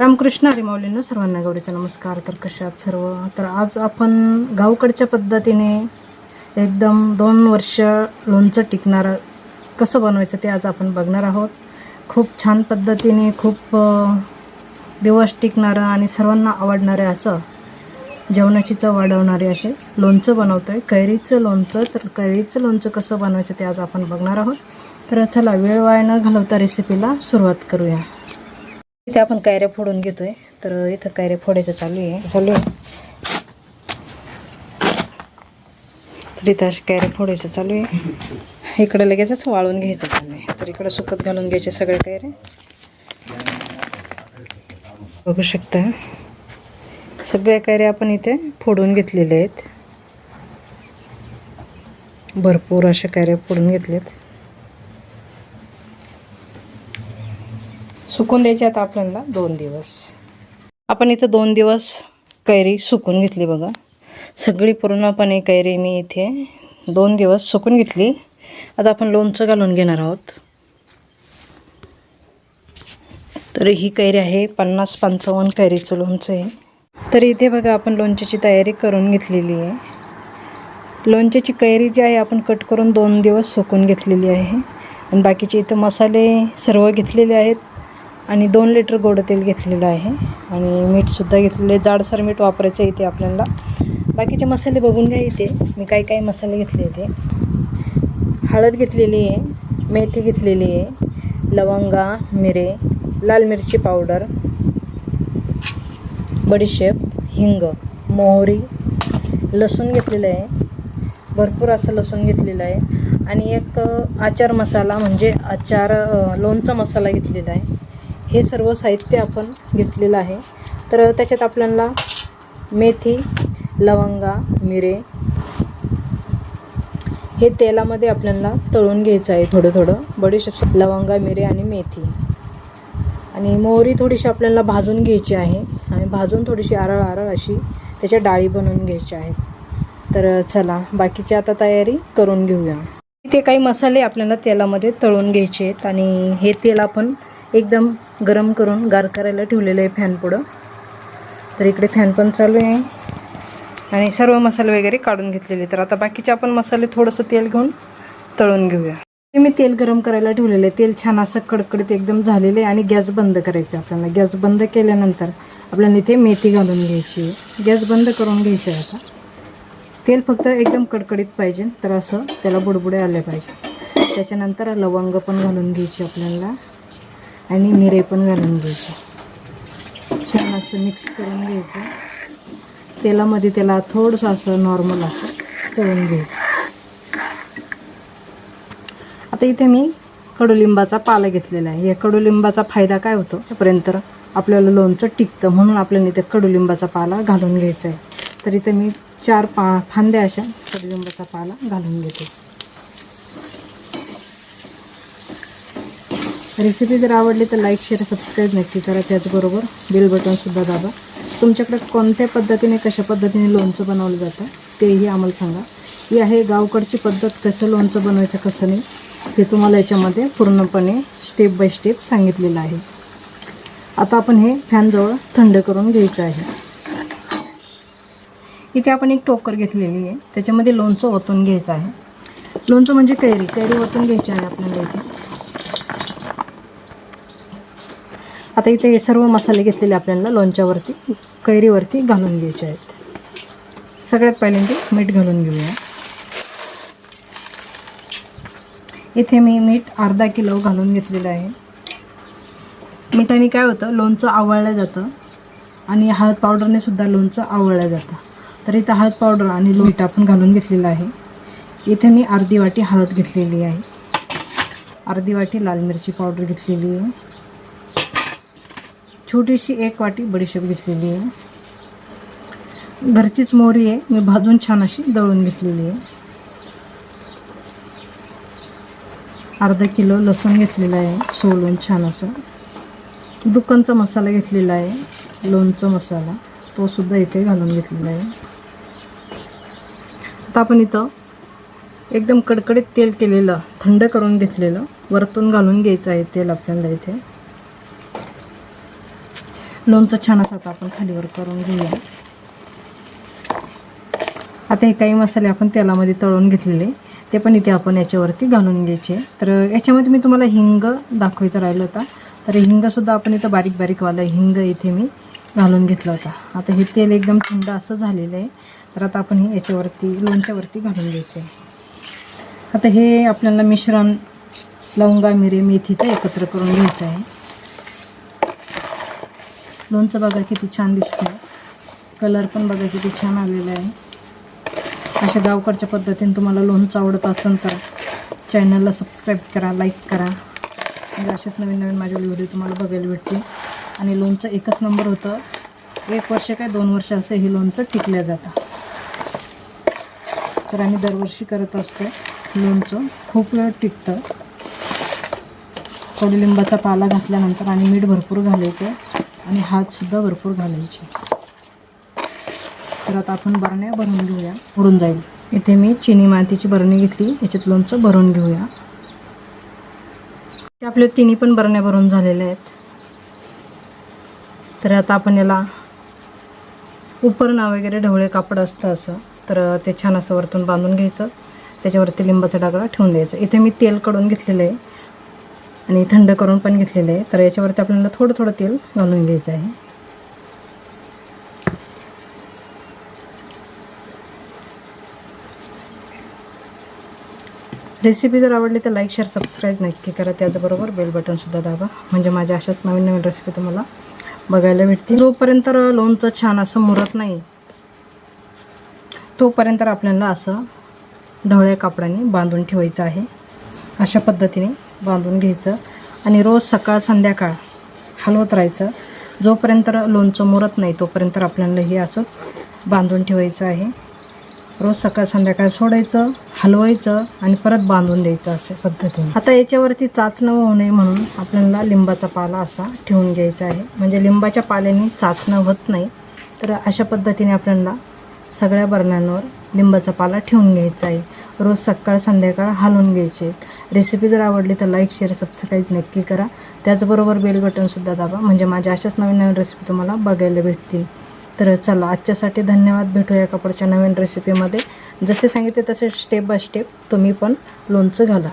रामकृष्ण हरिमाऊलींनो सर्वांना गौरीचा नमस्कार. तर कशात सर्व? तर आज आपण गावकडच्या पद्धतीने एकदम दोन वर्ष लोणचं टिकणारं कसं बनवायचं ते आज आपण बघणार आहोत. खूप छान पद्धतीने खूप दिवस टिकणारं आणि सर्वांना आवडणारे असं जेवणाची चव वाढवणारे असे लोणचं बनवतो आहे कैरीचं लोणचं तर कैरीचं लोणचं कसं बनवायचं ते आज आपण बघणार आहोत. तर चला वेळ वाया न घालवता रेसिपीला सुरुवात करूया. इथे आपण कायऱ्या फोडून घेतोय. तर इथं कायऱ्या फोडायचं चालू आहे. चालू आहे. तर इथं असे कायऱ्या फोडायचं चालू आहे. इकडं लगेचच वाळून घ्यायचं चालू आहे. तर इकडं सुकत घालून घ्यायचे सगळे कैरे बघू शकता. सगळ्या कैऱ्या आपण इथे फोडून घेतलेल्या आहेत. भरपूर अशा कायऱ्या फोडून घेतल्यात सुकून द्यायची आता आपल्याला दोन दिवस. आपण इथं दोन दिवस कैरी सुकून घेतली बघा. सगळी पूर्णपणे कैरी मी इथे दोन दिवस सुकून घेतली. आता आपण लोणचं घालून घेणार आहोत. तर ही कैरी आहे पन्नास पंचावन्न कैरीचं लोणचं आहे. तर इथे बघा आपण लोणच्याची तयारी करून घेतलेली आहे. लोणच्याची कैरी जी आहे आपण कट करून दोन दिवस सुकून घेतलेली आहे. आणि बाकीचे इथं मसाले सर्व घेतलेले आहेत. आणि दोन लिटर गोडं तेल घेतलेलं आहे. आणि मीठसुद्धा घेतलेलं आहे. जाडसर मीठ वापरायचं इथे आपल्याला. बाकीचे मसाले बघून घ्या इथे. मी काही काही मसाले घेतले इथे. हळद घेतलेली आहे. मेथी घेतलेली आहे. लवंगा मिरे लाल मिरची पावडर बडीशेप हिंग मोहरी लसूण घेतलेलं आहे. भरपूर असं लसूण घेतलेलं आहे. आणि एक आचार मसाला म्हणजे आचार लोणचा मसाला घेतलेला आहे. हे सर्व साहित्य आपण घेतलेलं आहे. तर त्याच्यात आपल्याला मेथी लवंगा मिरे हे तेलामध्ये आपल्याला तळून घ्यायचं आहे थोडं थोडं. बडीशेप लवंगा मिरे आणि मेथी. आणि मोहरी थोडीशी आपल्याला भाजून घ्यायची आहे. आणि भाजून थोडीशी आरळ आरळ अशी त्याच्या डाळी बनवून घ्यायच्या आहेत तर चला बाकीची आता तयारी करून घेऊया. इथे काही मसाले आपल्याला तेलामध्ये तळून घ्यायचे आहेत. आणि हे तेल आपण एकदम गरम करून गार करायला ठेवलेलं आहे फॅन पुढं. तर इकडे फॅन पण चालू आहे. आणि सर्व मसाले वगैरे काढून घेतलेले तर आता बाकीचे आपण मसाले थोडंसं तेल घेऊन तळून घेऊया. मी तेल गरम करायला ठेवलेलं आहे. तेल छान असं कडकडीत एकदम झालेलं आहे आणि गॅस बंद करायचं आहे आपल्याला. गॅस बंद केल्यानंतर आपल्याला इथे मेथी घालून घ्यायची आहे. गॅस बंद करून घ्यायचं आहे आता. तेल फक्त एकदम कडकडीत पाहिजे. तर असं त्याला बुडबुडे आले पाहिजे. त्याच्यानंतर लवंग पण घालून घ्यायची आपल्याला. आणि मिरे पण घालून घ्यायचं. छान असं मिक्स करून घ्यायचं. तेलामध्ये त्याला थोडंसं असं नॉर्मल असं तळून घ्यायचं. आता इथे मी कडुलिंबाचा पाला घेतलेला आहे. या कडुलिंबाचा फायदा काय होतो? त्यापर्यंत आपल्याला लोणचं टिकतं म्हणून आपल्याला इथे कडुलिंबाचा पाला घालून घ्यायचा आहे. तर इथे मी चार पा फांद्या अशा कडुलिंबाचा पाला घालून घेते. रेसिपी जर आवडली तर लाईक शेअर सबस्क्राईब नक्की करा. त्याचबरोबर बेल बटनसुद्धा दाबा. तुमच्याकडे कोणत्या पद्धतीने कशा पद्धतीने लोणचं बनवलं जातं तेही आम्हाला सांगा. ही आहे गावकडची पद्धत कसं लोणचं बनवायचं कसं नाही हे तुम्हाला याच्यामध्ये पूर्णपणे स्टेप बाय स्टेप सांगितलेलं आहे. आता आपण हे फॅनजवळ थंड करून घ्यायचं आहे. इथे आपण एक टोकर घेतलेली आहे. त्याच्यामध्ये लोणचं ओतून घ्यायचं आहे. लोणचं म्हणजे कैरी. कैरी ओतून घ्यायची आहे आपल्याला इथे. आता इथे हे सर्व मसाले घेतलेले आपल्याला लोणच्यावरती कैरीवरती घालून घ्यायचे आहेत. सगळ्यात पहिल्यांदा मीठ घालून घेऊया. इथे मी मीठ अर्धा किलो घालून घेतलेलं आहे. मिठाने काय होतं लोणचं आवळलं जातं आणि हळद पावडरने सुद्धा लोणचं आवळलं जातं. तर इथं हळद पावडर आणि लो- मीठ आपण घालून घेतलेलं आहे. इथे मी अर्धी वाटी हळद घेतलेली आहे. अर्धी वाटी लाल मिरची पावडर घेतलेली आहे. छोटीशी एक वाटी बडीशेप घेतलेली आहे. घरचीच मोहरी आहे. मी भाजून छान अशी दळून घेतलेली आहे. अर्धा किलो लसूण घेतलेला आहे. सोलून छान असं. दुकानचा मसाला घेतलेला आहे. लोणचा मसाला. तो सुद्धा इथे घालून घेतलेला आहे. आता आपण इथं एकदम कडकडीत तेल केलेलं थंड करून घेतलेलं वरतून घालून घ्यायचं आहे तेल आपल्याला इथे. लोणचं छान असं आता आपण खालीवर करून घेऊया. आता हे काही मसाले आपण तेलामध्ये तळून घेतलेले. ते पण इथे आपण याच्यावरती घालून घ्यायचे. तर याच्यामध्ये मी तुम्हाला हिंग दाखवायचं राहिलं होता. तर हिंगसुद्धा आपण इथं बारीक बारीकवालं हिंग इथे मी घालून घेतला होता. आता हे तेल एकदम थंड असं झालेलं आहे. तर आता आपण हे याच्यावरती लोणच्यावरती घालून घ्यायचं. आहे आता हे आपल्याला मिश्रण लवंगा मिरे मेथीचं एकत्र करून घ्यायचं आहे. लोणचं बघा किती छान दिसतं कलर पण बघा किती छान आलेला आहे. अशा गावकडच्या पद्धतीने तुम्हाला लोणचं आवडत असेल तर चॅनलला सबस्क्राईब करा लाईक करा. म्हणजे असेच नवीन नवीन माझे व्हिडिओ तुम्हाला बघायला भेटतील. आणि लोणचं एकच नंबर होतं. एक वर्ष काय दोन वर्ष असं हे लोणचं टिकल्या जातं. तर आम्ही दरवर्षी करत असतो लोणचं. खूप वेळ टिकतं. कडुलिंबाचा पाला घातल्यानंतर आणि मीठ भरपूर घालायचं. आणि हातसुद्धा भरपूर घालायचे. तर आता आपण बरण्या भरून घेऊया. उडून जाईल. इथे मी चिनी मातीची बरणी घेतली. याच्यात लोणचं भरून घेऊया. ते आपले तिन्ही पण बरण्या भरून झालेल्या आहेत. तर आता आपण याला उपरणा वगैरे ढवळे कापड असतं असं. तर ते छान असं वरतून बांधून घ्यायचं. त्याच्यावरती लिंबाचा डागळा ठेवून द्यायचं. इथे मी तेल कडून घेतलेलं आहे. आणि थंड करून पण घेतलेलं आहे. तर याच्यावरती आपल्याला थोडं थोडं तेल घालून घ्यायचं आहे. रेसिपी जर आवडली तर लाईक शेअर सबस्क्राईब नक्की करा. त्याचबरोबर बेल बटनसुद्धा दाबा. म्हणजे माझ्या अशाच नवीन नवीन रेसिपी तुम्हाला बघायला भेटतील. जोपर्यंत लोणचं छान असं मुरत नाही तोपर्यंत आपल्याला असं ढवळ्या कापडाने बांधून ठेवायचं आहे. अशा पद्धतीने बांधून घ्यायचं आणि रोज सकाळ संध्याकाळ हलवत राहायचं. जोपर्यंत लोणचं मुरत नाही तोपर्यंत आपल्याला हे असंच बांधून ठेवायचं आहे. रोज सकाळ संध्याकाळ सोडायचं हलवायचं आणि परत बांधून द्यायचं असे पद्धतीने. आता याच्यावरती चाचणं होऊ नये म्हणून आपल्याला लिंबाचा पाला असा ठेवून घ्यायचा आहे. म्हणजे लिंबाच्या पाल्याने चाचणं होत नाही तर अशा पद्धतीने आपल्याला सगळ्या बरण्यांवर लिंबाचा पाला ठेवून घ्यायचा आहे. रोज सकाळ संध्याकाळ हलवून घ्यायचे. रेसिपी जर आवडली तर लाईक शेअर सबस्क्राईब नक्की करा. त्याचबरोबर बेल बटनसुद्धा दाबा. म्हणजे माझ्या अशाच नवीन नवीन रेसिपी तुम्हाला बघायला भेटतील. तर चला आजच्यासाठी धन्यवाद. भेटूया कपडच्या नवीन रेसिपीमध्ये जसे सांगितले तसे स्टेप बाय स्टेप तुम्ही पण लोणचं घाला.